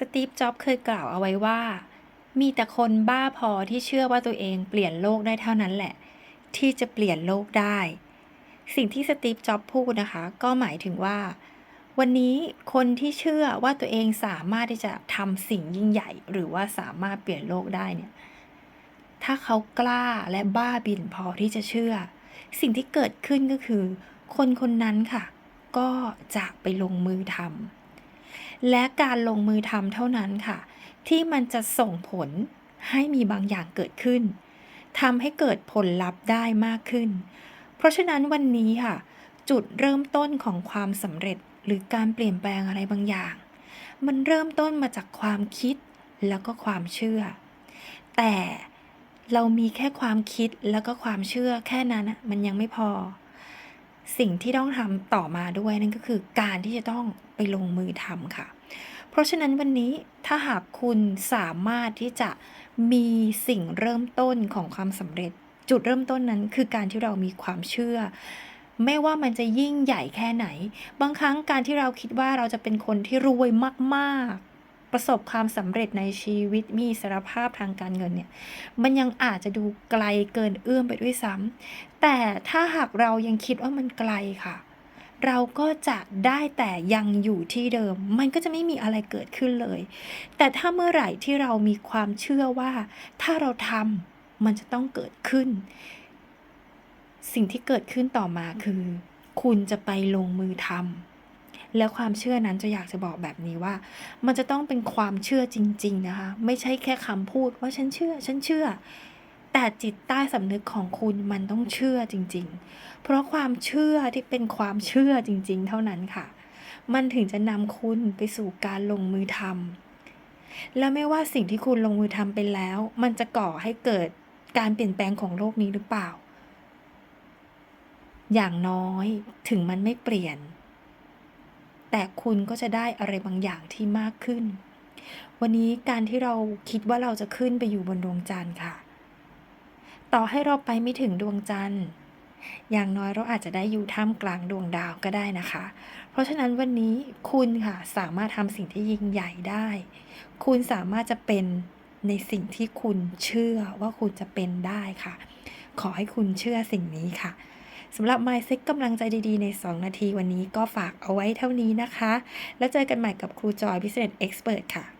สตีฟ จ็อบเคยกล่าวเอาไว้ว่า มีแต่คนบ้าพอที่เชื่อว่าตัวเองเปลี่ยนโลกได้เท่านั้นแหละ ที่จะเปลี่ยนโลกได้ สิ่งที่สตีฟ จ็อบพูดนะคะ ก็หมายถึงว่า วันนี้คนที่เชื่อว่าตัวเองสามารถที่จะทำสิ่งยิ่งใหญ่ หรือว่าสามารถเปลี่ยนโลกได้เนี่ย ถ้าเขากล้าและบ้าบินพอที่จะเชื่อ สิ่งที่เกิดขึ้นก็คือ คนคนนั้นค่ะ ก็จะไปลงมือทำ และการลงมือทำเท่านั้นค่ะ ที่มันจะส่งผลให้มีบางอย่างเกิดขึ้นทำให้เกิดผลลัพธ์ได้มากขึ้น เพราะฉะนั้นวันนี้ค่ะ จุดเริ่มต้นของความสำเร็จหรือการเปลี่ยนแปลงอะไรบางอย่าง มันเริ่มต้นมาจากความคิดแล้วก็ความเชื่อ แต่เรามีแค่ความคิดแล้วก็ความเชื่อแค่นั้นมันยังไม่พอ สิ่งที่ต้องทำต่อมาด้วยนั่นก็คือการที่จะต้องไปลงมือทำค่ะ เพราะฉะนั้นวันนี้ถ้าหากคุณสามารถที่จะมีสิ่งเริ่มต้นของความสำเร็จ จุดเริ่มต้นนั้นคือการที่เรามีความเชื่อ ไม่ว่ามันจะยิ่งใหญ่แค่ไหน บางครั้งการที่เราคิดว่าเราจะเป็นคนที่รวยมากๆ ประสบความสำเร็จในชีวิตมีอิสรภาพทางการเงินเนี่ยมันยังอาจจะดูไกลเกินเอื้อมไปด้วยซ้ำแต่ถ้าหากเรายังคิดว่ามันไกลค่ะ เราก็จะได้แต่ยังอยู่ที่เดิม มันก็จะไม่มีอะไรเกิดขึ้นเลย แต่ถ้าเมื่อไหร่ที่เรามีความเชื่อว่า ถ้าเราทำมันจะต้องเกิดขึ้น สิ่งที่เกิดขึ้นต่อมาคือ คุณจะไปลงมือทำ แล้วความเชื่อนั้นจะอยากจะบอกแบบนี้ว่า มันจะต้องเป็นความเชื่อจริง ๆ นะคะ ไม่ใช่แค่คำพูดว่าฉันเชื่อ ฉันเชื่อ แต่จิตใต้สำนึกของคุณมันต้องเชื่อจริง ๆ เพราะความเชื่อที่เป็นความเชื่อจริง ๆ เท่านั้นค่ะ มันถึงจะนำคุณไปสู่การลงมือทำและไม่ว่าสิ่งที่คุณลงมือทำไปแล้ว มันจะก่อให้เกิดการเปลี่ยนแปลงของโลกนี้หรือเปล่า อย่างน้อยถึงมันไม่เปลี่ยน แต่คุณก็จะได้อะไรบางอย่างที่มากขึ้น วันนี้การที่เราคิดว่าเราจะขึ้นไปอยู่บนดวงจันทร์ค่ะ ต่อให้เราไปไม่ถึงดวงจันทร์ อย่างน้อยเราอาจจะได้อยู่ท่ามกลางดวงดาวก็ได้นะคะ เพราะฉะนั้นวันนี้คุณค่ะสามารถทำสิ่งที่ยิ่งใหญ่ได้ คุณสามารถจะเป็นในสิ่งที่คุณเชื่อว่าคุณจะเป็นได้ค่ะ ขอให้คุณเชื่อสิ่งนี้ค่ะ สำหรับ Mindset กำลังใจดีๆ ใน 2 นาทีวันนี้ก็ฝากเอาไว้เท่านี้นะคะ แล้วเจอกันใหม่กับครูจอย Business Expert ค่ะ